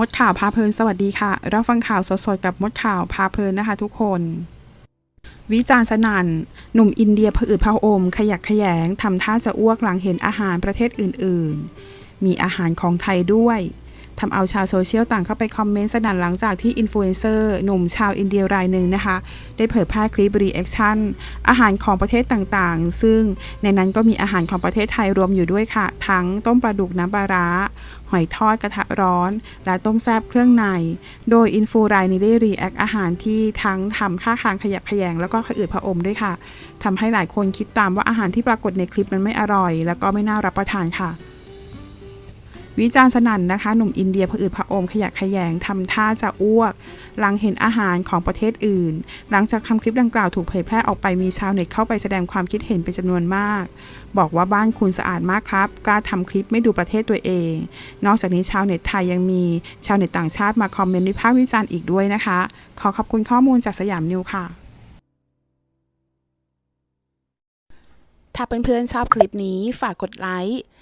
มดข่าวพาเพลินสวัสดีค่ะรับฟังข่าวสดๆกับมดข่าวพาเพลินนะคะทุกคน วิจารณ์สนั่น หนุ่มอินเดียผะอืดผอม ขยักขยงทำท่าจะอ้วกหลังเห็นอาหารประเทศอื่นๆ มีอาหารของไทยด้วย ทำเอาชาวโซเชียลต่างเข้าไปคอมเมนต์สนั่นหลังจากที่อินฟลูเอนเซอร์หนุ่มชาวอินเดียรายหนึ่งนะคะ ได้เผยแพร่คลิปรีแอคชั่นอาหารของประเทศต่างๆ ซึ่งในนั้นก็มีอาหารของประเทศไทยรวมอยู่ด้วยค่ะ ทั้งต้มปลาดุกน้ำปลาร้าหอยทอดกระทะร้อน และต้มแซบเครื่องใน โดยอินฟูรายนี้ได้รีแอคอาหารที่ทั้งทำค่าคางขยับขยงแล้วก็ขะอืดผอมด้วยค่ะทำให้หลายคนคิดตามว่าอาหารที่ปรากฏในคลิปมันไม่อร่อย แล้วก็ไม่น่ารับประทานค่ะ วิจารณ์สนั่นนะคะ หนุ่มอินเดียผะอืดผะอมขยะแขยงทำท่าจะอ้วก หลังเห็นอาหารของประเทศอื่น หลังจากคำคลิปดังกล่าวถูกเผยแพร่ออกไปมีชาวเน็ตเข้าไปแสดงความคิดเห็นเป็นจำนวนมาก บอกว่าบ้านคุณสะอาดมากครับ กล้าทำคลิปไม่ดูประเทศตัวเอง นอกจากนี้ชาวเน็ตไทยยังมีชาวเน็ตต่างชาติมาคอมเมนต์วิพากษ์วิจารณ์อีกด้วยนะคะ ขอขอบคุณข้อมูลจากสยามนิวค่ะถ้าเพื่อนๆชอบคลิปนี้ฝากกดไลค์